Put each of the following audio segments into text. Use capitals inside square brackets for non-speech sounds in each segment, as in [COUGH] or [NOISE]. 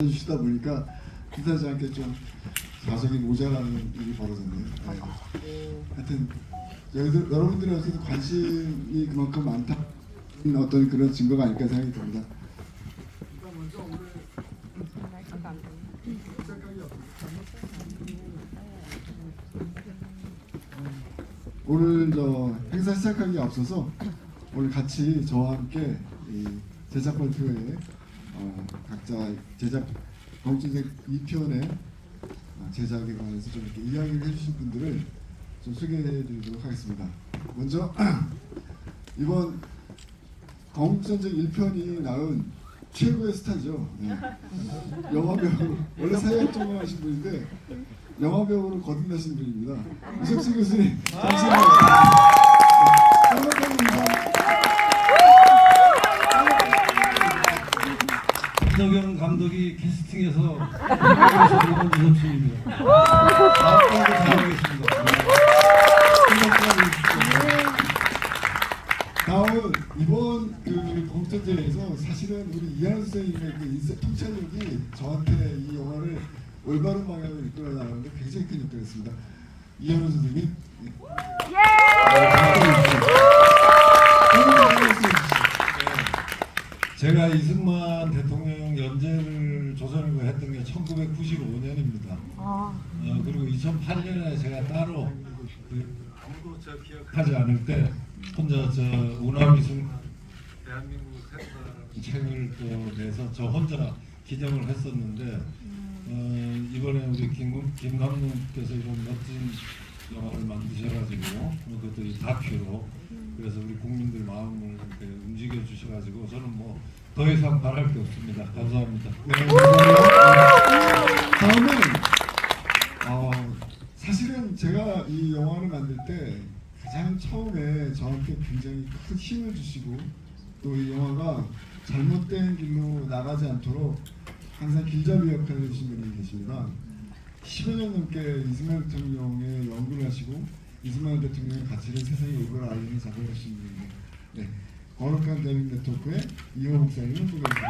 해주시다 보니까 않게 좀 자석이 모자라는 일이 벌어졌네요. 네. 하여튼 여기들, 여러분들한테도 관심이 그만큼 많다 어떤 그런 증거가 아닐까 생각이 듭니다. 오늘 저 행사 시작하기 앞서서 오늘 같이 저와 함께 이 제작 발표회 어, 각자 제작 공주제 2편의 어, 제작에 관해서 좀 이렇게 이야기를 해주신 분들을 좀 소개해드리도록 하겠습니다. 먼저 [CLEARS THROAT] 이번 건국전쟁 1편이 낳은 최고의 스타죠. 네. 영화배우 원래 사회활동을 하신 분인데 영화배우로 거듭나신 분입니다. 이석수 교수님 잠시만요. 반갑습니다. 이덕영 감독이 캐스팅해서 이번 이석수입니다. 아빠도 잘하겠습니다. 다음 이번 그 공천제에서 사실은 우리 이하연 선생님의 그 인쇄 통찰력이 저한테 이 영화를 올바른 방향으로 이끌어 나가는데 굉장히 큰 역할을 했습니다. 이하연 선생님. 예. 제가 이승만 대통령 연재를 조선일보 했던 게 1995년입니다. 어, 그리고 2008년에 제가 따로 그 기억하지 않을 때 혼자 저 대한민국 색사라는 책을 또 내서 저 혼자 기념을 했었는데 어, 이번에 우리 김, 김 감독께서 이런 멋진 영화를 만드셔가지고 어, 그것도 이 다큐로 그래서 우리 국민들 마음을 이렇게 움직여 주셔가지고 저는 뭐 더 이상 바랄 게 없습니다. 감사합니다. 네, 감사합니다. 다음은 어, 사실은 제가 이 영화를 만들 때 가장 처음에 저한테 굉장히 큰 힘을 주시고 또 이 영화가 잘못된 길로 나가지 않도록 항상 길잡이 역할을 해주신 분이 계십니다. 10여 년 넘게 이승만 대통령의 연구를 하시고 이승만 대통령의 가치를 세상에 올바로 알리는 작업을 하신 분입니다. 네. 거룩한 대민 네트워크의 이호 목사님을 소개해드립니다.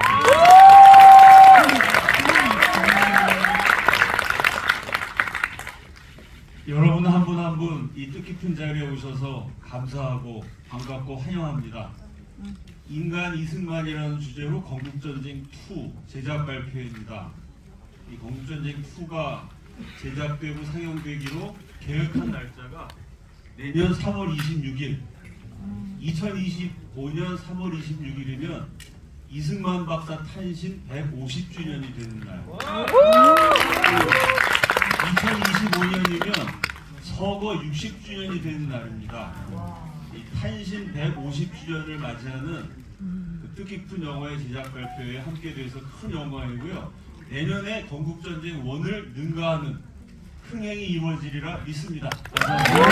여러분 한 분 한 분 이 뜻깊은 자리에 오셔서 감사하고 반갑고 환영합니다. 인간 이승만이라는 주제로 건국전쟁 2 제작 발표입니다. 이 건국전쟁 2가 제작되고 상영되기로 계획한 날짜가 내년 3월 26일 2025년 3월 26일이면 이승만 박사 탄신 150주년이 되는 날 2025년이면 서거 60주년이 되는 날입니다. 이 탄신 150주년을 맞이하는 그 뜻깊은 영화의 제작 발표에 함께 돼서 큰 영광이고요. 내년에 건국전쟁 원을 능가하는 흥행이 이루어지리라 믿습니다. 감사합니다.